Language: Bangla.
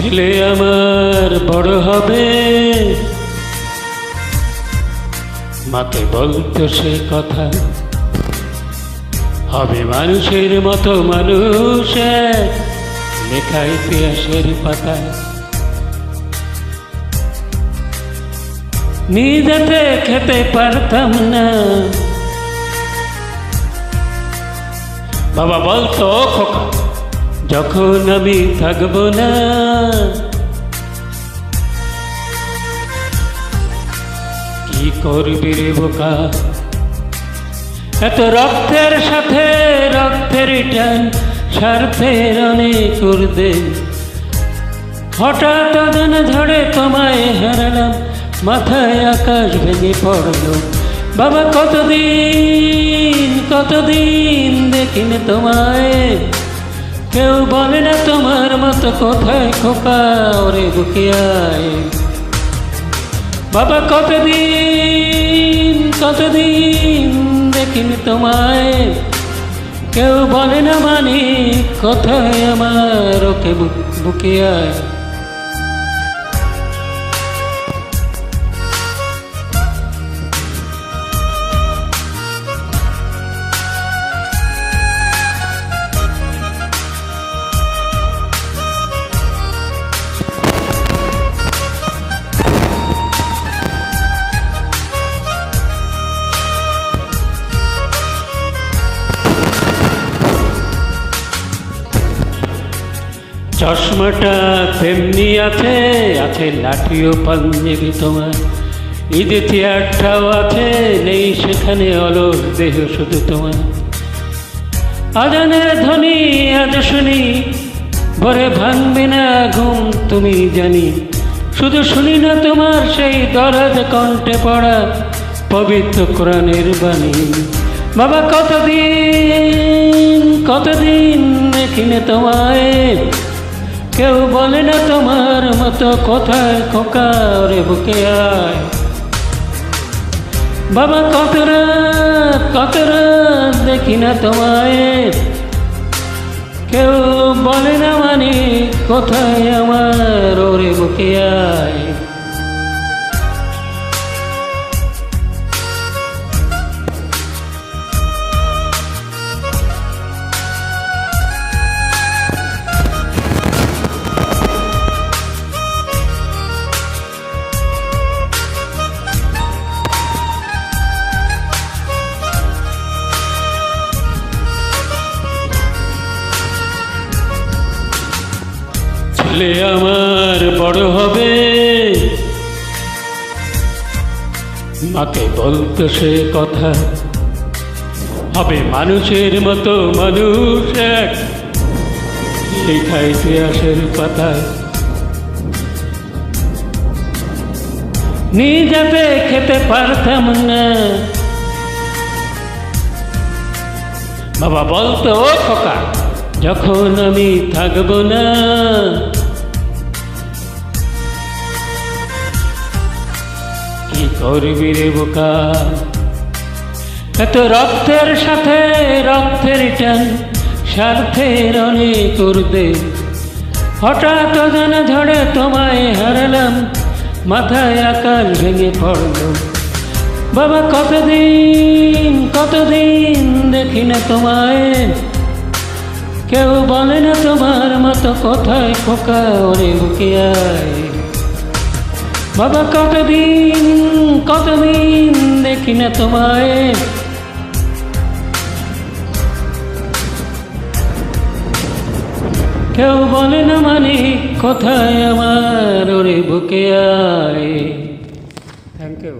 ছেলে আমার বড় হবে। মাকে বলতো সে কথা। হবে মানুষের মতো মানুষ লেখা ইতিহাসের পাতায়। নিজেতে খেতে পারতাম না। বাবা বলতো খোকা যখন আমি থাকব না, কি করবি রে বোকা? এত রক্তের সাথে রক্তের টান, স্বার্থের অনেক উর্দে হঠাৎ অদন ঝড়ে তোমায় হারালাম, মাথায় আকাশ ভেঙে পড়ল। বাবা, কতদিন কতদিন দেখিনি তোমায়? কেউ বলে না তোমার মতো কোথায় খোপা ওরে বুকিয়াই বাবা, কতদিন কতদিন দেখিনি তোমায়। কেউ বলে না মানি কোথায় আমার ওকে বুক- বুকিয়ায়? চশমাটা তেমনি আছে আছে লাঠিও পাঞ্জেবি তোমার। ঈদ চেয়ারটাও আছে, নেই সেখানে অলস দেহ শুধু তোমার। আজানের ধ্বনি, আজ শুনি, ভরে ভাঙবে না ঘুম, তুমি জানি। শুধু শুনি না তোমার সেই দরদ কণ্ঠে পড়া পবিত্র কোরআনের বাণী। বাবা, কতদিন কতদিন দেখিনি তোমায় কেউ বলে না তোমার মতো কোথায় খোকা রে বুকে আয়। বাবা, কত রাত কত রাত দেখি না তোমায়। কেউ বলে না মানে কোথায় আমার ওরে বুকে আয়। ছেলে আমার বড় হবে। মাকে বলতো সে কথা। হবে মানুষের মতো মানুষ এক। লেখা ইতিহাসের পাতায় নিজেতে খেতে পারতাম না। বাবা বলতো, ও খোকা, যখন আমি থাকব না করবি বোকা। এত রক্তের সাথে রক্তের টান, স্বার্থের অনেক উর্দে হঠাৎ যেন ঝড়ে তোমায় হারালাম, মাথায় আকাশ ভেঙে পড়ল। বাবা, কতদিন কতদিন দেখি না তোমায়। কেউ বলে না তোমার মতো কোথায় খোকা ওরে বুকে আয়। বাবা, কতদিন কতদিন দেখি না তোমায়। কেউ বলে না মানে কোথায় আমার ওরে বুকে আয়। Thank you